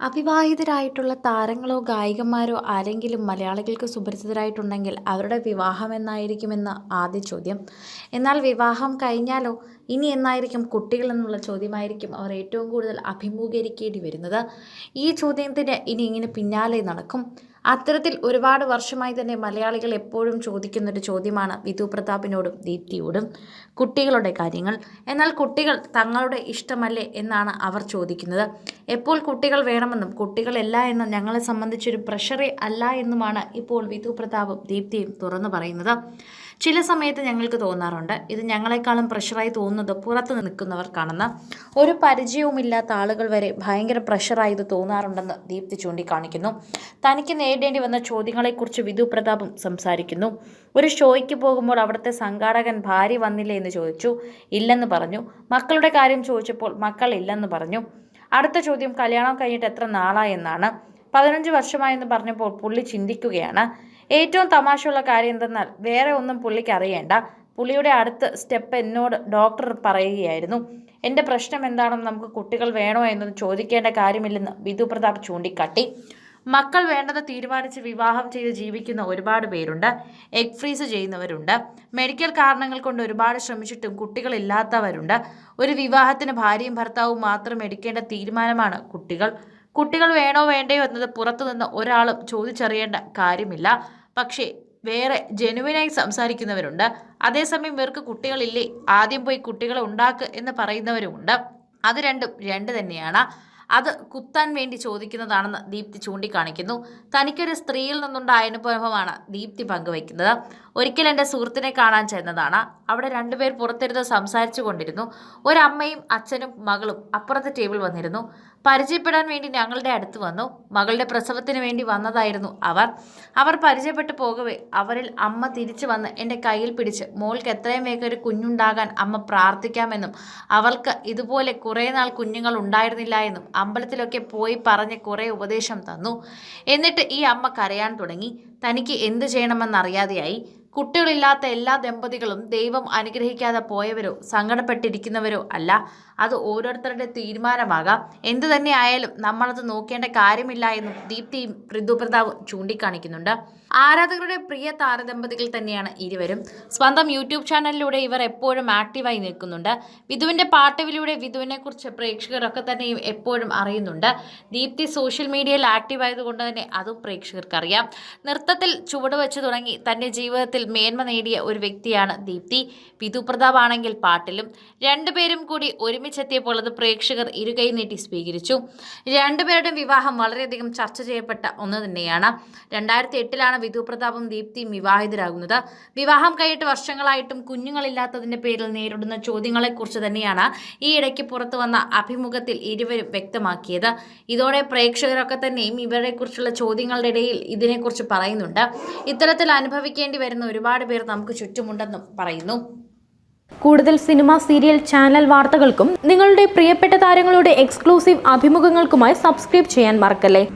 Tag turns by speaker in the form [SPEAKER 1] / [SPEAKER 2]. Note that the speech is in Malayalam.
[SPEAKER 1] അവിവാഹിതരായിട്ടുള്ള താരങ്ങളോ ഗായികമാരോ ആരെങ്കിലും മലയാളികൾക്ക് സുപരിചിതരായിട്ടുണ്ടെങ്കിൽ അവരുടെ വിവാഹം എന്നായിരിക്കുമെന്ന് ആദ്യ ചോദ്യം. എന്നാൽ വിവാഹം കഴിഞ്ഞാലോ? ഇനി എന്നായിരിക്കും കുട്ടികൾ എന്നുള്ള ചോദ്യമായിരിക്കും അവർ ഏറ്റവും കൂടുതൽ അഭിമുഖീകരിക്കേണ്ടി വരുന്നത്. ഈ ചോദ്യത്തിന് ഇനി ഇങ്ങനെ പിന്നാലെ നടക്കും. അത്തരത്തിൽ ഒരുപാട് വർഷമായി തന്നെ മലയാളികൾ എപ്പോഴും ചോദിക്കുന്നൊരു ചോദ്യമാണ് വിധു പ്രതാപിനോടും ദീപ്തിയോടും കുട്ടികളുടെ കാര്യങ്ങൾ. എന്നാൽ കുട്ടികൾ തങ്ങളുടെ ഇഷ്ടമല്ലേ എന്നാണ് അവർ ചോദിക്കുന്നത്. എപ്പോൾ കുട്ടികൾ വേണമെന്നും കുട്ടികളല്ല എന്നും ഞങ്ങളെ സംബന്ധിച്ചൊരു പ്രഷറേ അല്ല എന്നുമാണ് ഇപ്പോൾ വിധു പ്രതാപും ദീപ്തിയും തുറന്നു പറയുന്നത്. ചില സമയത്ത് ഞങ്ങൾക്ക് തോന്നാറുണ്ട്. ഇത് ഞങ്ങളെക്കാളും പ്രഷറായി തോന്നുന്നത് പുറത്ത് നിൽക്കുന്നവർക്കാണെന്ന് ഒരു പരിചയവുമില്ലാത്ത ആളുകൾ വരെ ഭയങ്കര പ്രഷറായി ഇത് തോന്നാറുണ്ടെന്ന് ദീപ്തി ചൂണ്ടിക്കാണിക്കുന്നു. തനിക്ക് നേരിടേണ്ടി വന്ന ചോദ്യങ്ങളെക്കുറിച്ച് വിധു പ്രതാപും സംസാരിക്കുന്നു. ഒരു ഷോയ്ക്ക് പോകുമ്പോൾ അവിടുത്തെ സംഘാടകൻ ഭാര്യ വന്നില്ലേ എന്ന് ചോദിച്ചു. ഇല്ലെന്ന് പറഞ്ഞു. മക്കളുടെ കാര്യം ചോദിച്ചപ്പോൾ മക്കൾ ഇല്ലെന്ന് പറഞ്ഞു. അടുത്ത ചോദ്യം കല്യാണം കഴിഞ്ഞിട്ട് എത്ര നാളായെന്നാണ് പതിനഞ്ച് വർഷമായെന്ന് പറഞ്ഞപ്പോൾ പുള്ളി ചിന്തിക്കുകയാണ്. ഏറ്റവും തമാശയുള്ള കാര്യം എന്തെന്നാൽ വേറെ ഒന്നും പുള്ളിക്ക് അറിയേണ്ട. പുള്ളിയുടെ അടുത്ത സ്റ്റെപ്പ് എന്നോട് ഡോക്ടർ പറയുകയായിരുന്നു. എന്റെ പ്രശ്നം എന്താണെന്ന് നമുക്ക് കുട്ടികൾ വേണോ എന്നൊന്നും ചോദിക്കേണ്ട കാര്യമില്ലെന്ന് വിധു പ്രതാപ് ചൂണ്ടിക്കാട്ടി. മക്കൾ വേണ്ടത് തീരുമാനിച്ച് വിവാഹം ചെയ്ത് ജീവിക്കുന്ന ഒരുപാട് പേരുണ്ട്. എഗ് ഫ്രീസ് ചെയ്യുന്നവരുണ്ട്. മെഡിക്കൽ കാരണങ്ങൾ കൊണ്ട് ഒരുപാട് ശ്രമിച്ചിട്ടും കുട്ടികളില്ലാത്തവരുണ്ട്. ഒരു വിവാഹത്തിന് ഭാര്യയും ഭർത്താവും മാത്രം എടുക്കേണ്ട തീരുമാനമാണ് കുട്ടികൾ. കുട്ടികൾ വേണോ വേണ്ടയോ എന്നത് പുറത്തുനിന്ന് ഒരാളും ചോദിച്ചറിയേണ്ട കാര്യമില്ല. പക്ഷേ വേറെ ജനുവിനായി സംസാരിക്കുന്നവരുണ്ട്. അതേസമയം ഇവർക്ക് കുട്ടികളില്ലേ? ആദ്യം പോയി കുട്ടികളെ ഉണ്ടാക്ക് എന്ന് പറയുന്നവരുമുണ്ട്. അത് രണ്ടും രണ്ട് തന്നെയാണ്. അത് കുത്താൻ വേണ്ടി ചോദിക്കുന്നതാണെന്ന് ദീപ്തി ചൂണ്ടിക്കാണിക്കുന്നു. തനിക്കൊരു സ്ത്രീയിൽ നിന്നുണ്ടായ അനുഭവമാണ് ദീപ്തി പങ്കുവയ്ക്കുന്നത്. ഒരിക്കൽ എന്റെ സുഹൃത്തിനെ കാണാൻ ചെന്നതാണ്. അവിടെ രണ്ടുപേർ പുറത്തിരുന്ന് സംസാരിച്ചു കൊണ്ടിരുന്നു. ഒരമ്മയും അച്ഛനും മകളും അപ്പുറത്തെ ടേബിൾ വന്നിരുന്നു. പരിചയപ്പെടാൻ വേണ്ടി ഞങ്ങളുടെ അടുത്ത് വന്നു. മകളുടെ പ്രസവത്തിന് വേണ്ടി വന്നതായിരുന്നു അവർ. അവർ പരിചയപ്പെട്ടു പോകവേ അവരിൽ അമ്മ തിരിച്ചു വന്ന് എന്റെ കയ്യിൽ പിടിച്ച് മോൾക്ക് എത്രയും വേഗം ഒരു കുഞ്ഞുണ്ടാകാൻ അമ്മ പ്രാർത്ഥിക്കാമെന്നും അവൾക്ക് ഇതുപോലെ കുറേ നാൾ കുഞ്ഞുങ്ങൾ ഉണ്ടായിരുന്നില്ല എന്നും അമ്പലത്തിലൊക്കെ പോയി പറഞ്ഞ് കുറേ ഉപദേശം തന്നു. എന്നിട്ട് ഈ അമ്മ കരയാൻ തുടങ്ങി. തനിക്ക് എന്തു ചെയ്യണമെന്നറിയാതെയായി. കുട്ടികളില്ലാത്ത എല്ലാ ദമ്പതികളും ദൈവം അനുഗ്രഹിക്കാതെ പോയവരോ സങ്കടപ്പെട്ടിരിക്കുന്നവരോ അല്ല. അത് ഓരോരുത്തരുടെ തീരുമാനമാകാം. എന്തു തന്നെ ആയാലും നമ്മളത് നോക്കേണ്ട കാര്യമില്ല എന്നും ദീപ്തിയും ഋതുപ്രതാവും ചൂണ്ടിക്കാണിക്കുന്നുണ്ട്. ആരാധകരുടെ പ്രിയ താരദമ്പതികൾ തന്നെയാണ് ഇരുവരും. സ്വന്തം യൂട്യൂബ് ചാനലിലൂടെ ഇവർ എപ്പോഴും ആക്റ്റീവായി നിൽക്കുന്നുണ്ട്. വിധുവിന്റെ പാട്ടവിലൂടെ വിധുവിനെ കുറിച്ച് പ്രേക്ഷകരൊക്കെ തന്നെയും എപ്പോഴും അറിയുന്നുണ്ട്. ദീപ്തി സോഷ്യൽ മീഡിയയിൽ ആക്റ്റീവായത് കൊണ്ട് തന്നെ അതും പ്രേക്ഷകർക്കറിയാം. നൃത്തത്തിൽ ചുവട് വെച്ച് തുടങ്ങി തന്റെ ജീവിതത്തിൽ മേന്മ നേടിയ ഒരു വ്യക്തിയാണ് ദീപ്തി. വിധു പ്രതാപ് ആണെങ്കിൽ പാട്ടിലും. രണ്ടുപേരും കൂടി ഒരുമിച്ചെത്തിയപ്പോൾ അത് പ്രേക്ഷകർ ഇരുകൈ നീട്ടി സ്വീകരിച്ചു. രണ്ടുപേരുടെയും വിവാഹം വളരെയധികം ചർച്ച ചെയ്യപ്പെട്ട ഒന്ന് തന്നെയാണ്. രണ്ടായിരത്തി എട്ടിലാണ് വിധു പ്രതാപും ദീപ്തിയും വിവാഹിതരാകുന്നത്. വിവാഹം കഴിഞ്ഞിട്ട് വർഷങ്ങളായിട്ടും കുഞ്ഞുങ്ങളില്ലാത്തതിന്റെ പേരിൽ നേരിടുന്ന ചോദ്യങ്ങളെക്കുറിച്ച് തന്നെയാണ് ഈ ഇടയ്ക്ക് പുറത്തു വന്ന അഭിമുഖത്തിൽ ഇരുവരും വ്യക്തമാക്കിയത്. ഇതോടെ പ്രേക്ഷകരൊക്കെ തന്നെയും ഇവരെക്കുറിച്ചുള്ള ചോദ്യങ്ങളുടെ ഇടയിൽ ഇതിനെക്കുറിച്ച് പറയുന്നുണ്ട്. ഇത്തരത്തിൽ അനുഭവിക്കേണ്ടി വരുന്ന ഒരുപാട് പേർ നമുക്ക് ചുറ്റുമുണ്ടെന്നും പറയുന്നു.
[SPEAKER 2] കൂടുതൽ സിനിമ സീരിയൽ ചാനൽ വാർത്തകൾക്കും നിങ്ങളുടെ പ്രിയപ്പെട്ട താരങ്ങളുടെ എക്സ്ക്ലൂസീവ് അഭിമുഖങ്ങൾക്കുമായി സബ്സ്ക്രൈബ് ചെയ്യാൻ മറക്കല്ലേ?